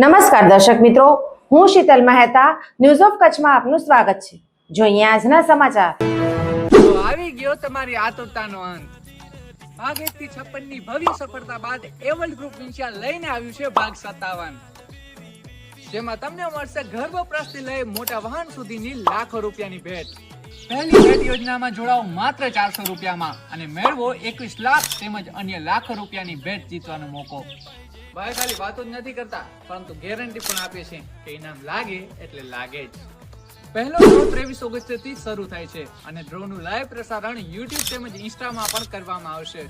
નમસ્કાર દર્શક મિત્રો, હું શીતલ મહેતા ન્યૂઝ ઓફ કચ્છમાં આપનું સ્વાગત છે. જોઈએ આજના સમાચાર. આવી ગયો તમારી આતુરતાનો અંત. ભાગ એક ની ભવ્ય સફળતા બાદ એવલ ગ્રુપ ઇન્શિયા લઈને આવ્યું છે ભાગ સત્તાવન. જેમાં તમને મળશે ઘર વપરાશથી લઈ મોટા વાહન સુધીની લાખો રૂપિયાની ભેટ. પહેલી ભેટ યોજનામાં જોડાઓ માત્ર ચારસો રૂપિયામાં અને મેળવો એકવીસ લાખ તેમજ અન્ય લાખો રૂપિયાની ભેટ જીતવાનો મોકો. ભાઈ ખાલી વાતો જ નથી કરતા, પરંતુ ગેરંટી પણ આપે છે કે ઇનામ લાગે એટલે લાગે જ. પહેલો ડ્રો ત્રેવીસ ઓગસ્ટથી શરૂ થાય છે અને ડ્રો નું લાઈવ પ્રસારણ યુટ્યુબ તેમજ ઇન્સ્ટામાં પણ કરવામાં આવશે.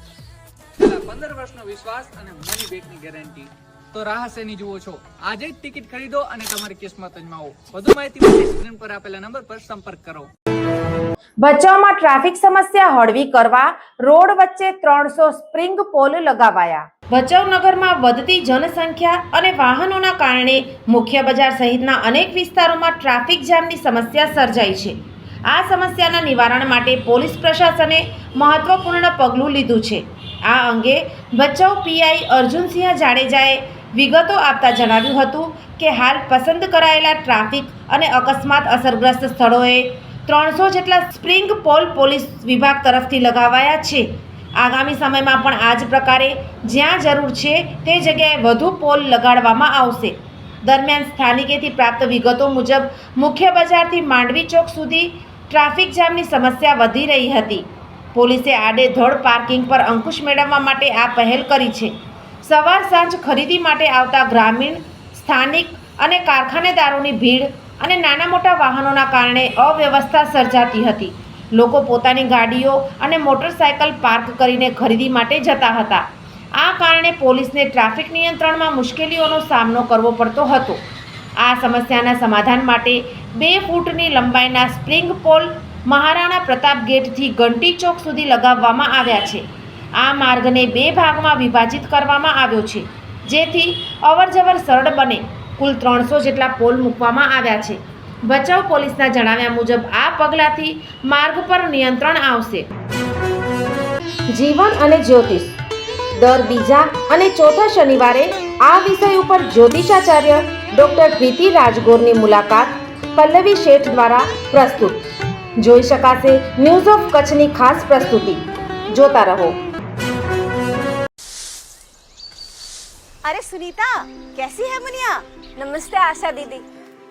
પંદર વર્ષનો વિશ્વાસ અને મની બેકની ગેરંટી તો રાહ શેની જુઓ છો? આજે જ ટિકિટ ખરીદો અને તમારી કિસ્મત અજમાવો. વધુ માહિતી માટે સ્ક્રીન પર આપેલા નંબર પર સંપર્ક કરો. ભચાઉમાં ટ્રાફિક સમસ્યા હળવી કરવા, રોડ વચ્ચે ત્રણસો સ્પ્રિંગ પોલ લગાવાયા. ભચાઉ નગરમાં વધતી જનસંખ્યા અને વાહનોના કારણે મુખ્ય બજાર સહિતના અનેક વિસ્તારોમાં ટ્રાફિક જામની સમસ્યા સર્જાઈ છે. આ સમસ્યાના નિવારણ માટે પોલીસ પ્રશાસને મહત્વપૂર્ણ પગલું લીધું છે. આ અંગે ભચાઉ પીઆઈ અર્જુનસિંહ જાડેજાએ વિગતો આપતા જણાવ્યું હતું કે હાલ પસંદ કરાયેલા ટ્રાફિક અને અકસ્માત અસરગ્રસ્ત સ્થળોએ ત્રણસો જેટલા સ્પ્રિંગ પોલ પોલીસ વિભાગ તરફથી લગાવાયા છે. આગામી સમયમાં પણ આ જ પ્રકારે જ્યાં જરૂર છે તે જગ્યાએ વધુ પોલ લગાડવામાં આવશે. દરમિયાન સ્થાનિકેથી પ્રાપ્ત વિગતો મુજબ, મુખ્ય બજારથી માંડવી ચોક સુધી ટ્રાફિક જામની સમસ્યા વધી રહી હતી. પોલીસે આડેધડ પાર્કિંગ પર અંકુશ મેળવવા માટે આ પહેલ કરી છે. સવાર સાંજ ખરીદી માટે આવતા ગ્રામીણ, સ્થાનિક અને કારખાનેદારોની ભીડ અને નાના મોટા વાહનોના કારણે અવ્યવસ્થા સર્જાતી હતી. લોકો પોતાની ગાડીઓ અને મોટરસાયકલ પાર્ક કરીને ખરીદી માટે જતા હતા. આ કારણે પોલીસને ટ્રાફિક નિયંત્રણમાં મુશ્કેલીઓનો સામનો કરવો પડતો હતો. આ સમસ્યાના સમાધાન માટે બે ફૂટની લંબાઈના સ્પ્રિંગ પોલ મહારાણા પ્રતાપ ગેટથી ઘંટી ચોક સુધી લગાવવામાં આવ્યા છે. આ માર્ગને બે ભાગમાં વિભાજિત કરવામાં આવ્યો છે. જેથી અવરજવર સરળ બને. કુલ ત્રણસો જેટલા પોલ મૂકવામાં આવ્યા છે. બચાવ પોલીસના જણાવ્યા મુજબ આ પગલાથી માર્ગ પર નિયંત્રણ આવશે. જીવન અને જ્યોતિષ. દર બીજા અને ચોથા શનિવારે આ વિષય ઉપર જ્યોતિષાચાર્ય ડોક્ટર પ્રીતિ રાજગોરની મુલાકાત પલ્લવી શેઠ દ્વારા પ્રસ્તુત. જોઈ શકાશે ન્યૂઝ ઓફ કચ્છની ખાસ પ્રસ્તુતિ. જોતા રહો. અરે સુનીતા કેસી હે મુનિયા? નમસ્તે આશા દીદી.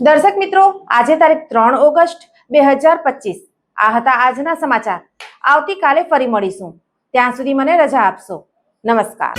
દર્શક મિત્રો, આજે તારીખ ત્રણ ઓગસ્ટ બે હજાર પચીસ. આ હતા આજના સમાચાર. આવતીકાલે ફરી મળીશું. ત્યાં સુધી મને રજા આપશો. નમસ્કાર.